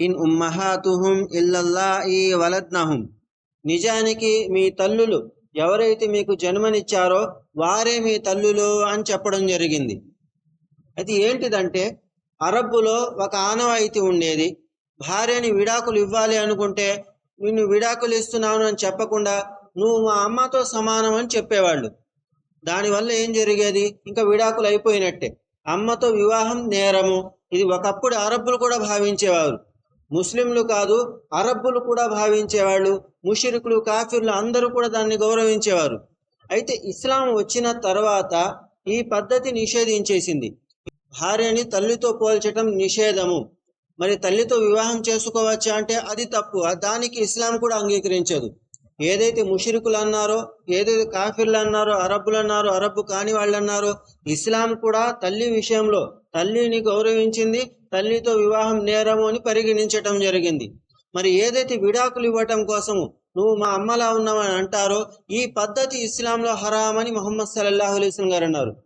In ఉమ్మహాతుహుం ఈ వలద్నహుం. నిజానికి మీ తల్లులు ఎవరైతే మీకు జన్మనిచ్చారో వారే మీ తల్లులు అని చెప్పడం జరిగింది. అది ఏంటిదంటే అరబ్బులో ఒక ఆనవాయితీ ఉండేది. భార్యని విడాకులు ఇవ్వాలి అనుకుంటే నిన్ను విడాకులు ఇస్తున్నాను అని చెప్పకుండా నువ్వు మా అమ్మతో సమానం అని చెప్పేవాళ్ళు. దానివల్ల ఏం జరిగేది? ఇంకా విడాకులు అయిపోయినట్టే. అమ్మతో వివాహం నేరము. ఇది ఒకప్పుడు అరబ్బులు కూడా భావించేవారు. ముస్లింలు కాదు అరబ్బులు కూడా భావించేవాళ్ళు ముషిరికులు కాఫిర్లు అందరూ కూడా దాన్ని గౌరవించేవారు. అయితే ఇస్లాం వచ్చిన తర్వాత ఈ పద్ధతి నిషేధించేసింది. భార్యని తల్లితో పోల్చటం నిషేధము. మరి తల్లితో వివాహం చేసుకోవచ్చా అంటే అది తప్పు. దానికి ఇస్లాం కూడా అంగీకరించదు. ఏదైతే ముషిరికులు అన్నారో ఏదైతే కాఫిర్లు అన్నారో అరబ్బులు అన్నారో అరబ్బు కాని వాళ్ళు అన్నారో ఇస్లాం కూడా తల్లి విషయంలో తల్లిని గౌరవించింది తల్లితో వివాహం నేరము అని పరిగణించటం జరిగింది. మరి ఏదైతే విడాకులు ఇవ్వటం కోసము నువ్వు మా అమ్మలా ఉన్నావని అంటారో ఈ పద్ధతి ఇస్లాంలో హరామని మొహమ్మద్ సల్లల్లాహు అలైస్లం గారు అన్నారు.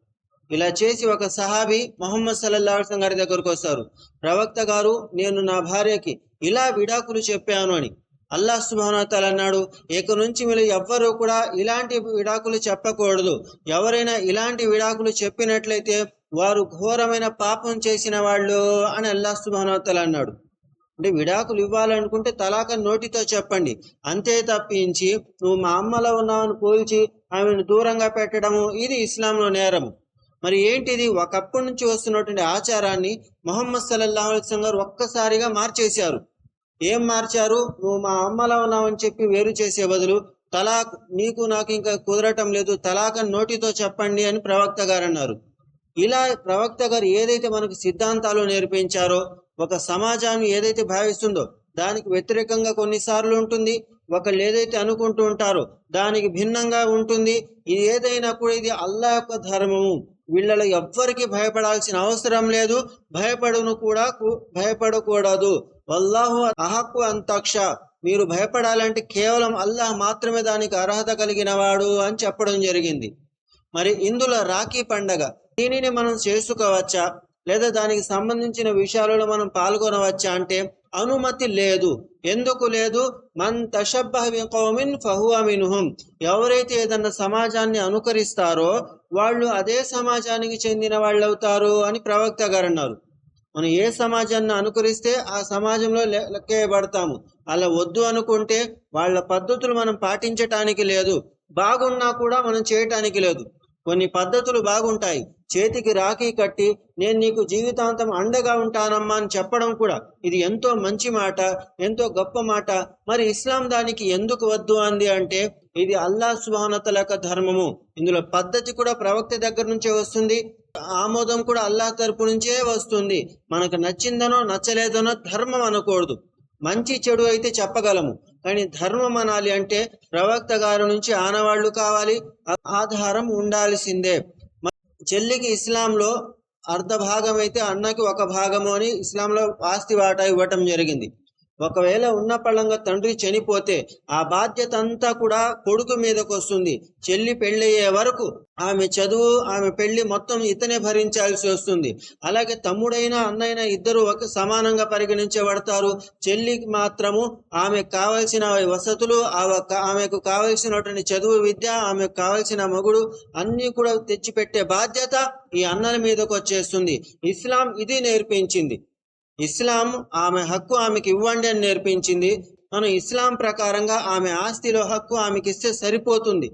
ఇలా చేసి ఒక సహాబీ మొహమ్మద్ సల్లల్లాహు అలైహి గారి దగ్గరకు వస్తారు. ప్రవక్త గారు నేను నా భార్యకి ఇలా విడాకులు చెప్పాను అని. అల్లా సుబానతాల్ అన్నాడు ఇక నుంచి మీరు ఎవ్వరూ కూడా ఇలాంటి విడాకులు చెప్పకూడదు. ఎవరైనా ఇలాంటి విడాకులు చెప్పినట్లయితే వారు ఘోరమైన పాపం చేసిన వాళ్ళు అని అల్లాహ్ సుబానతాల్ అన్నాడు. అంటే విడాకులు ఇవ్వాలనుకుంటే తలాక నోటితో చెప్పండి. అంతే తప్పించి నువ్వు మా అమ్మలో ఉన్నావని పోల్చి ఆమెను దూరంగా పెట్టడము ఇది ఇస్లాంలో నేరము. మరి ఏంటిది? ఒకప్పటి నుంచి వస్తున్నటువంటి ఆచారాన్ని మొహమ్మద్ సల్లల్లాహు అలైహి గారు ఒక్కసారిగా మార్చేశారు. ఏం మార్చారు? నువ్వు మా అమ్మలో ఉన్నావని చెప్పి వేరు చేసే బదులు తలాక్ నీకు నాకు ఇంకా కుదరటం లేదు తలాక్ నోటితో చెప్పండి అని ప్రవక్త గారు అన్నారు. ఇలా ప్రవక్త గారు ఏదైతే మనకు సిద్ధాంతాలు నేర్పించారో ఒక సమాజాన్ని ఏదైతే భావిస్తుందో దానికి వ్యతిరేకంగా కొన్నిసార్లు ఉంటుంది. ఒకళ్ళు ఏదైతే అనుకుంటూ ఉంటారో దానికి భిన్నంగా ఉంటుంది. ఇది ఏదైనా కూడా ఇది అల్లా యొక్క ధర్మము. వీళ్ళలో ఎవ్వరికి భయపడాల్సిన అవసరం లేదు. భయపడును కూడా కు- భయపడకూడదు. వల్లాహు అహక్కు అంతక్ష. మీరు భయపడాలంటే కేవలం అల్లాహ్ మాత్రమే దానికి అర్హత కలిగిన వాడు అని చెప్పడం జరిగింది. మరి ఇందులో రాఖీ పండగ. దీనిని మనం చేసుకోవచ్చా? లేదా దానికి సంబంధించిన విషయాలలో మనం పాల్గొనవచ్చా అంటే అనుమతి లేదు. ఎందుకు లేదు? మన్ తషబ్బహ ఫహువా మిన్హుం. ఎవరైతే ఏదన్నా సమాజాన్ని అనుకరిస్తారో వాళ్ళు అదే సమాజానికి చెందిన వాళ్ళు అవుతారు అని ప్రవక్త గారు అన్నారు. మనం ఏ సమాజాన్ని అనుకరిస్తే ఆ సమాజంలో లె- లెక్కేయబడతాము. అలా వద్దు అనుకుంటే వాళ్ళ పద్ధతులు మనం పాటించటానికి లేదు. బాగున్నా కూడా మనం చేయటానికి లేదు. కొన్ని పద్ధతులు బాగుంటాయి. చేతికి రాఖీ కట్టి నేను నీకు జీవితాంతం అండగా ఉంటానమ్మా అని చెప్పడం కూడా ఇది ఎంతో మంచి మాట ఎంతో గొప్ప మాట. మరి ఇస్లాం దానికి ఎందుకు వద్దు అంది అంటే ఇది అల్లాహ్ సుభానతల యొక్క ధర్మము. ఇందులో పద్ధతి కూడా ప్రవక్త దగ్గర నుంచే వస్తుంది. ఆమోదం కూడా అల్లాహ్ తరపు నుంచే వస్తుంది. మనకు నచ్చిందనో నచ్చలేదనో ధర్మం అనకూడదు. మంచి చెడు అయితే చెప్పగలము. కానీ ధర్మం అనాలి అంటే ప్రవక్త గారి నుంచి ఆనవాళ్ళు కావాలి. ఆధారం ఉండాల్సిందే. చెల్లికి ఇస్లాంలో అర్ధ భాగం అయితే అన్నకి ఒక భాగము అని ఇస్లాంలో ఆస్తి వాటా ఇవ్వటం జరిగింది. ఒకవేళ ఉన్న పళ్ళంగా తండ్రి చనిపోతే ఆ బాధ్యత అంతా కూడా కొడుకు మీదకు వస్తుంది. చెల్లి పెళ్ళయ్యే వరకు ఆమె చదువు ఆమె పెళ్ళి మొత్తం ఇతనే భరించాల్సి వస్తుంది. అలాగే తమ్ముడైనా అన్నైనా ఇద్దరు ఒక సమానంగా పరిగణించబడతారు. చెల్లికి మాత్రము ఆమెకు కావలసిన వసతులు ఆ ఆమెకు కావలసినటువంటి చదువు విద్య ఆమెకు కావలసిన మగుడు అన్ని కూడా తెచ్చిపెట్టే బాధ్యత ఈ అన్నల మీదకు వచ్చేస్తుంది. ఇస్లాం ఇది నేర్పించింది. ఇస్లాం ఆమె హక్కు ఆమెకి ఇవ్వండి అని నేర్పించింది. మనం ఇస్లాం ప్రకారంగా ఆమె ఆస్తిలో హక్కు ఆమెకి ఇస్తే సరిపోతుంది.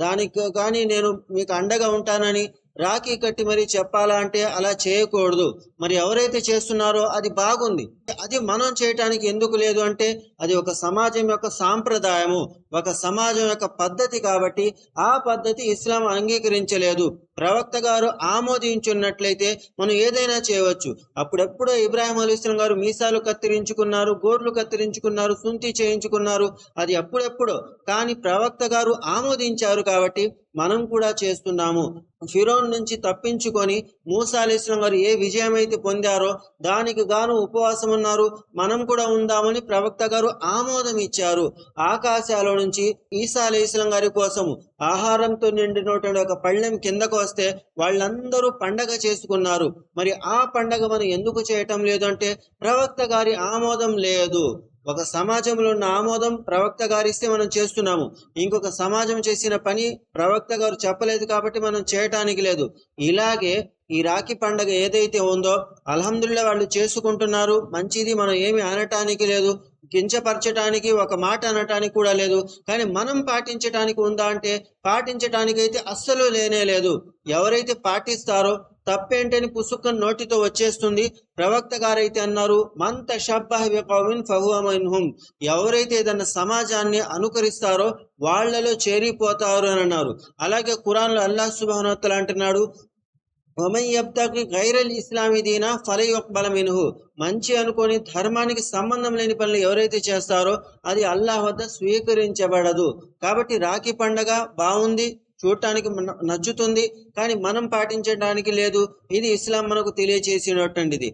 దానికి కానీ నేను మీకు అండగా ఉంటానని రాఖీ కట్టి మరి చెప్పాలా అంటే అలా చేయకూడదు. మరి ఎవరైతే చేస్తున్నారో అది బాగుంది. అది మనం చేయటానికి ఎందుకు లేదు అంటే అది ఒక సమాజం యొక్క సాంప్రదాయము ఒక సమాజం యొక్క పద్ధతి కాబట్టి ఆ పద్ధతి ఇస్లాం అంగీకరించలేదు. ప్రవక్త గారు ఆమోదించున్నట్లయితే మనం ఏదైనా చేయవచ్చు. అప్పుడెప్పుడో ఇబ్రాహిం అలీ ఇస్లాం గారు మీసాలు కత్తిరించుకున్నారు గోర్లు కత్తిరించుకున్నారు సుంతి చేయించుకున్నారు అది అప్పుడెప్పుడో. కానీ ప్రవక్త గారు ఆమోదించారు కాబట్టి మనం కూడా చేస్తున్నాము. ఫిరోన్ నుంచి తప్పించుకొని మూసా అలీస్లం గారు ఏ విజయం అయితే పొందారో దానికి గాను ఉపవాసం ఉన్నారు మనం కూడా ఉందామని ప్రవక్త గారు ఆమోదం ఇచ్చారు. ఆకాశాల నుంచి ఈసా అలీస్లం గారి కోసము ఆహారంతో నిండినటువంటి ఒక పళ్ళెం కిందకు వస్తే వాళ్ళందరూ పండగ చేసుకున్నారు. మరి ఆ పండగ మనం ఎందుకు చేయటం లేదు అంటే ప్రవక్త గారి ఆమోదం లేదు. ఒక సమాజంలో ఉన్న ఆమోదం ప్రవక్త గారు ఇస్తే మనం చేస్తున్నాము. ఇంకొక సమాజం చేసిన పని ప్రవక్త గారు చెప్పలేదు కాబట్టి మనం చేయటానికి లేదు. ఇలాగే ఈ రాఖీ పండగ ఏదైతే ఉందో అల్హమ్దుల్లా వాళ్ళు చేసుకుంటున్నారు. మంచిది మనం ఏమి అనటానికి లేదు. కించపరచటానికి ఒక మాట అనటానికి కూడా లేదు. కానీ మనం పాటించటానికి ఉందా అంటే పాటించటానికి అయితే అస్సలు లేనే లేదు. ఎవరైతే పాటిస్తారో తప్పేంటని పుసుకం నోటితో వచ్చేస్తుంది. ప్రవక్త గారైతే అన్నారు మంత షబ్బహ్యకౌమిన్ ఫహువమిన్హుం ఎవరైతే ఏదన్నా సమాజాన్ని అనుకరిస్తారో వాళ్ళలో చేరిపోతారు అని అన్నారు. అలాగే ఖురాన్లో అల్లాహ్ సుబానోత్తల అంటున్నాడు వమన్ గైరల్ ఇస్లామీ దీనా ఫలయుక్బల మిన్హు. మంచి అనుకొని ధర్మానికి సంబంధం లేని పనులు ఎవరైతే చేస్తారో అది అల్లాహ్ వద్ద స్వీకరించబడదు. కాబట్టి రాఖీ పండగ బాగుంది చూడటానికి మన- నచ్చుతుంది కానీ మనం పాటించడానికి లేదు. ఇది ఇస్లాం మనకు తెలియచేసినటువంటిది